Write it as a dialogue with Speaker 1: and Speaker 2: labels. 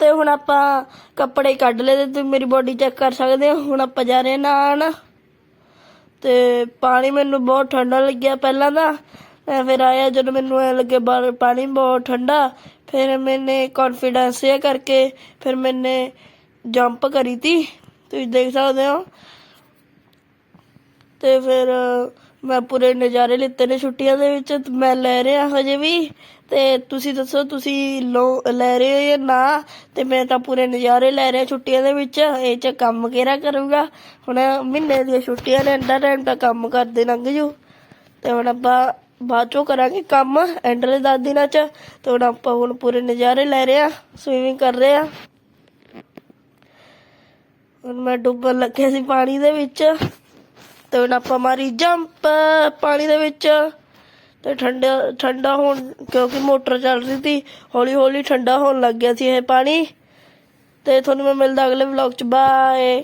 Speaker 1: ਤੇ ਹੁਣ ਆਪਾਂ ਕੱਪੜੇ ਕੱਢ ਲਏ ਤੇ ਮੇਰੀ ਬੋਡੀ ਚੈੱਕ ਕਰ ਸਕਦੇ ਹੋ। ਹੁਣ ਆਪਾਂ ਜਾ ਰਹੇ ਹਾਂ ਨਹਾਉਣ। ਤੇ ਪਾਣੀ ਮੈਨੂੰ ਬਹੁਤ ਠੰਡਾ ਲੱਗਿਆ ਪਹਿਲਾਂ ਤਾਂ। ਮੈਂ ਫਿਰ ਆਇਆ ਜਦੋਂ ਮੈਨੂੰ ਐ ਲੱਗੇ ਪਾਣੀ ਬਹੁਤ ਠੰਡਾ। ਫਿਰ ਮੈਨੇ ਕੌਨਫੀਡੈਂਸ ਇਹ ਕਰਕੇ ਫਿਰ ਮੈਨੇ ਜੰਪ ਕਰੀ ਤੀ। ਤੁਸੀਂ ਦੇਖ ਸਕਦੇ ਹੋ। ਤੇ ਫਿਰ ਮੈਂ ਪੂਰੇ ਨਜ਼ਾਰੇ ਲਿੱਤੇ ਨੇ ਛੁੱਟੀਆਂ ਦੇ ਵਿੱਚ। ਮੈਂ ਲੈ ਰਿਹਾ ਹਜੇ ਵੀ। ਤੇ ਤੁਸੀਂ ਦੱਸੋ ਤੁਸੀਂ ਲੋ ਲੈ ਰਹੇ ਹੋ ਜਾਂ ਨਾ? ਤੇ ਮੈਂ ਤਾਂ ਪੂਰੇ ਨਜ਼ਾਰੇ ਲੈ ਰਿਹਾ ਛੁੱਟੀਆਂ ਦੇ ਵਿੱਚ, ਇਹ ਚ ਕੰਮ ਕਿਹੜਾ ਕਰੂਗਾ? ਹੁਣ ਮਹੀਨੇ ਦੀਆਂ ਛੁੱਟੀਆਂ ਨੇ, ਇੰਨਾ ਟਾਈਮ ਤਾਂ ਕੰਮ ਕਰਦੇ ਲੰਘ ਜੂ ਤੇ ਹੁਣ ਆਪਾਂ ਬਾਅਦ ਚੋਂ ਕਰਾਂਗੇ ਕੰਮ ਐਂਡ ਦੇ ਦਸ ਦਿਨਾਂ ਚ। ਤੇ ਹੁਣ ਆਪਾਂ ਹੁਣ ਪੂਰੇ ਨਜ਼ਾਰੇ ਲੈ ਰਹੇ ਆ ਸਵੀਮਿੰਗ ਕਰ ਰਹੇ ਆ ਹੁਣ ਮੈਂ ਡੁੱਬਣ ਲੱਗਿਆ ਸੀ ਪਾਣੀ ਦੇ ਵਿੱਚ। ਤੇ ਹੁਣ ਆਪਾਂ ਮਾਰੀ ਜੰਪ ਪਾਣੀ ਦੇ ਵਿੱਚ। ਤੇ ਠੰਡਾ ਠੰਡਾ ਹੋਣ, ਕਿਉਂਕਿ ਮੋਟਰ ਚੱਲ ਰਹੀ ਸੀ ਹੌਲੀ ਹੌਲੀ ਠੰਡਾ ਹੋਣ ਲੱਗ ਗਿਆ ਸੀ ਇਹ ਪਾਣੀ। ਤੇ ਤੁਹਾਨੂੰ ਮੈਂ ਮਿਲਦਾ ਅਗਲੇ ਵਲੌਗ ਚ ਬਾਏ